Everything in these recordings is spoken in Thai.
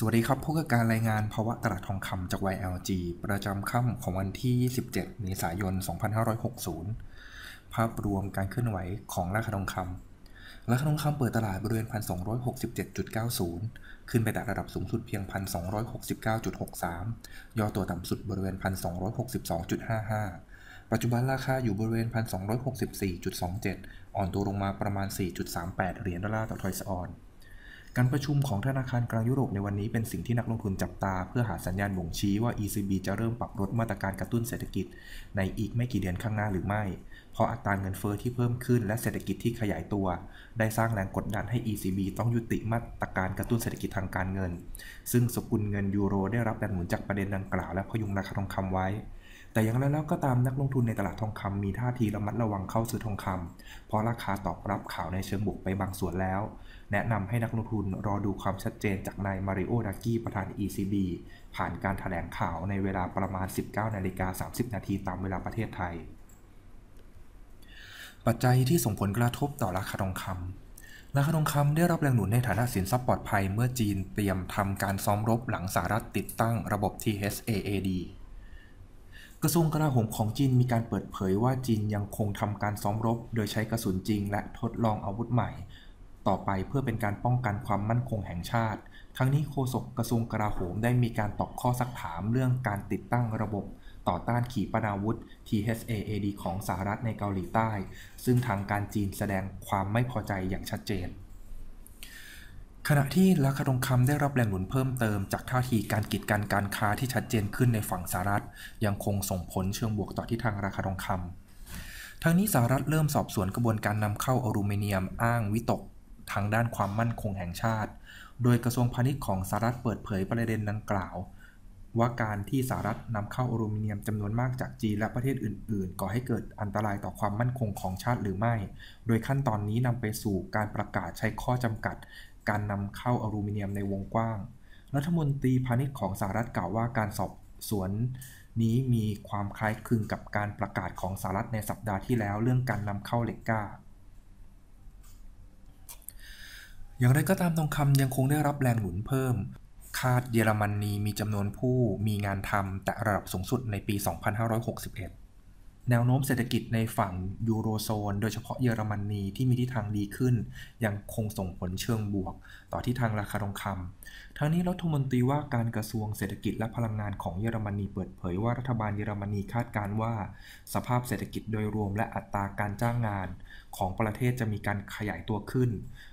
สวัสดีครับพบกับการรายงานภาวะตลาดทองคำจาก YLG ประจำค่ำของวันที่ 17 เมษายน 2560 ภาพรวมการเคลื่อนไหวของราคาทองคำราคาทองคำเปิดตลาดบริเวณ 1,267.90 ขึ้นไปแต่ระดับสูงสุดเพียง 1,269.63 ย่อตัวต่ำสุดบริเวณ 1,262.55 ปัจจุบันราคาอยู่บริเวณ 1,264.27 อ่อนตัวลงมาประมาณ 4.38 เหรียญดอลลาร์ต่อทอยส์ออน การประชุมของธนาคารกลางยุโรปในวันนี้เป็นสิ่งที่นักลงทุนจับตา เพื่อหาสัญญาณบ่งชี้ว่า ECB จะเริ่มปรับลดมาตรการกระตุ้นเศรษฐกิจ ในอีกไม่กี่เดือนข้างหน้าหรือไม่ เพราะอัตราเงินเฟอ้อที่เพิ่มขึ้นและเศรษฐกิจที่ขยายตัว ได้สร้างแรงกดดันให้ ECB ต้องยุติมาตรการกระตุ้นเศรษฐกิจทางการเงิน ซึ่งสกุลเงินยูโรได้รับแรงหนุนจากประเด็นดังกล่าวและพยุงราคาทองคำไว้ แต่อย่างไรแล้วก็ตามนักลงทุนในตลาดทองคำมีท่าทีระมัดระวังเข้าซื้อทองคำเพราะราคาตอบรับข่าวในเชิงบวกไปบางส่วนแล้ว แนะนำให้นักลงทุนรอดูความชัดเจนจากนายมาริโอดากี้ประธาน ECB ผ่านการถแถลงข่าวในเวลาประมาณ 19นาฬิกา30 นาทีตามเวลาประเทศไทย ปัจจัยที่ส่งผลกระทบต่อราคาทองคำราคาทองคำได้รับแรงหนุนในฐานะสินทรัพย์ปลอดภัยเมื่อจีนเตรียมทำการซ้อมรบหลังสหรัฐติดตั้งระบบ THAAD กระทรวงกลาโหมของจีนมีการเปิดเผยว่าจีนยังคงทำการซ้อมรบ โดยใช้กระสุนจริง และทดลองอาวุธใหม่ ต่อไปเพื่อเป็นการป้องกันความมั่นคงแห่งชาติ ทั้งนี้โฆษกกระทรวงกลาโหมได้มีการตอบข้อสักถามเรื่องการติดตั้งระบบต่อต้านขีปนาวุธ THAAD ของสหรัฐในเกาหลีใต้ ซึ่งทางการจีนแสดงความไม่พอใจอย่างชัดเจน ขณะที่ราคาทองคำได้รับแรงหนุนเพิ่มเติมจากท่าทีการกีดกันการค้าที่ชัดเจนขึ้นในฝั่งสหรัฐ ยังคงส่งผลเชิงบวกต่อที่ทางราคาทองคำทั้งนี้สหรัฐเริ่มสอบสวนกระบวนการนำเข้าอลูมิเนียมอ้างวิตก ทางด้านความมั่นคงแห่งชาติ โดยกระทรวงพาณิชย์ของสหรัฐเปิดเผยประเด็นดังกล่าว ว่าการที่สหรัฐนำเข้าอลูมิเนียมจำนวนมากจากจีนและประเทศอื่น ๆ ก่อให้เกิดอันตรายต่อความมั่นคงของชาติหรือไม่ โดยขั้นตอนนี้นำไปสู่การประกาศใช้ข้อจำกัด การนำเข้าอลูมิเนียมในวงกว้าง รัฐมนตรีพาณิชย์ของสหรัฐกล่าวว่าการสอบสวนนี้มีความคล้ายคลึงกับการประกาศของสหรัฐในสัปดาห์ที่แล้วเรื่องการนำเข้าเหล็กกล้า อย่างไรก็ตามทองคำยังคงได้รับแรงหนุนเพิ่ม คาดเยอรมนนีมีจำนวนผู้มีงานทำแต่ระดับสูงสุดในปี 2561 แนวโน้มเศรษฐกิจในฝั่งยูโรโซน โดยเฉพาะเยอรมนนีที่มีทิศทางดีขึ้น ยังคงส่งผลเชิงบวก ต่อที่ทางราคาทองคำทั้งนี้รัฐมนตรีว่าการกระทรวงเศรษฐกิจและพลังงานของเยอรมนีเปิดเผยว่ารัฐบาลเยอรมนีคาดการว่า สภาพเศรษฐกิจโดยรวมและอัตราการจ้างงาน ของประเทศจะมีการขยายตัวขึ้น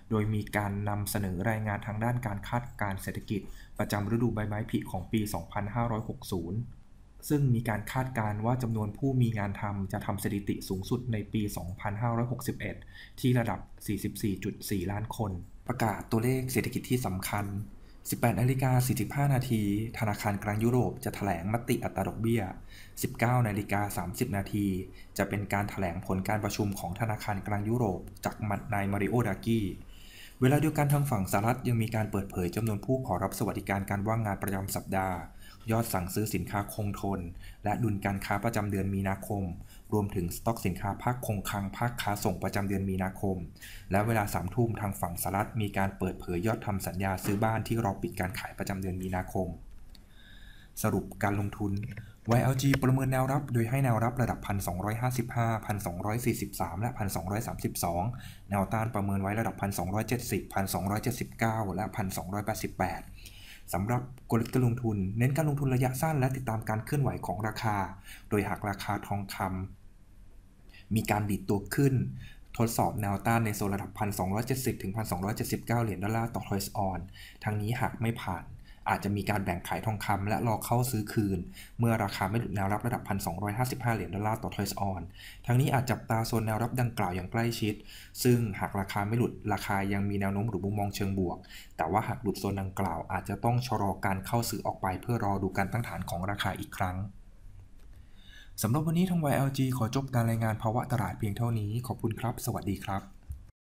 โดยมีการนำเสนอรายงานทางด้านการคาดการเศรษฐกิจ ประจำฤดูใบไม้ผลิของปี 2560 ซึ่งมีการคาดการณ์ว่าจำนวนผู้มีงานทำจะทำสถิติสูงสุดในปี 2561 ที่ระดับ 44.4 ล้านคน ประกาศตัวเลขเศรษฐกิจที่สำคัญ 18นาฬิกา45 นาที ธนาคารกลางยุโรปจะถแถลงมติอัตราดอกเบี้ย 19นาฬิกา30 นาที จะเป็นการถแถลงผลการประชุมของธนาคารกลางยุโรป จากมัดนายมาริโอดากี้ เวลาเดียวกันทางฝั่งสหรัฐยังมีการเปิดเผยจำนวนผู้ขอรับสวัสดิการการว่างงานประจำสัปดาห์ ยอดสั่งซื้อสินค้าคงทน และดุลการค้าประจำเดือนมีนาคม รวมถึงสต็อกสินค้าภาคคงคลังภาคค้าส่งประจำเดือนมีนาคม และเวลาสามทุ่มทางฝั่งสหรัฐมีการเปิดเผยยอดทำสัญญาซื้อบ้านที่รอปิดการขายประจำเดือนมีนาคม สรุปการลงทุน YLG ประเมินแนวรับ โดยให้แนวรับระดับ 1,255 1,243 และ 1,232 แนวต้านประเมินไว้ระดับ 1,270 1,279 และ 1,288 สำหรับกลยุทธ์การลงทุน เน้นการลงทุนระยะสั้นและติดตามการเคลื่อนไหวของราคา โดยหากราคาทองคำมีการดีดตัวขึ้น ทดสอบแนวต้านในโซนระดับ 1,270 ถึง 1,279 เหรียญดอลลาร์ต่อทอยส์ออน ทั้งนี้หากไม่ผ่าน อาจจะมีการแบ่งขายทองคำและรอเข้าซื้อคืน เมื่อราคาไม่หลุดแนวรับระดับ 1,255 เหรียญดอลลาร์ต่อทอยส์ออน ทั้งนี้อาจจับตาโซนแนวรับดังกล่าวอย่างใกล้ชิด ซึ่งหากราคาไม่หลุดราคายังมีแนวโน้มหรือมุมมองเชิงบวก แต่ว่าหากหลุดโซนดังกล่าวอาจจะต้องชะลอการเข้าซื้อออกไป เพื่อรอดูการตั้งฐานของราคาอีกครั้งสำหรับวันนี้ทาง YLG ขอจบการรายงานภาวะตลาดเพียงเท่านี้ ขอบคุณครับ สวัสดีครับ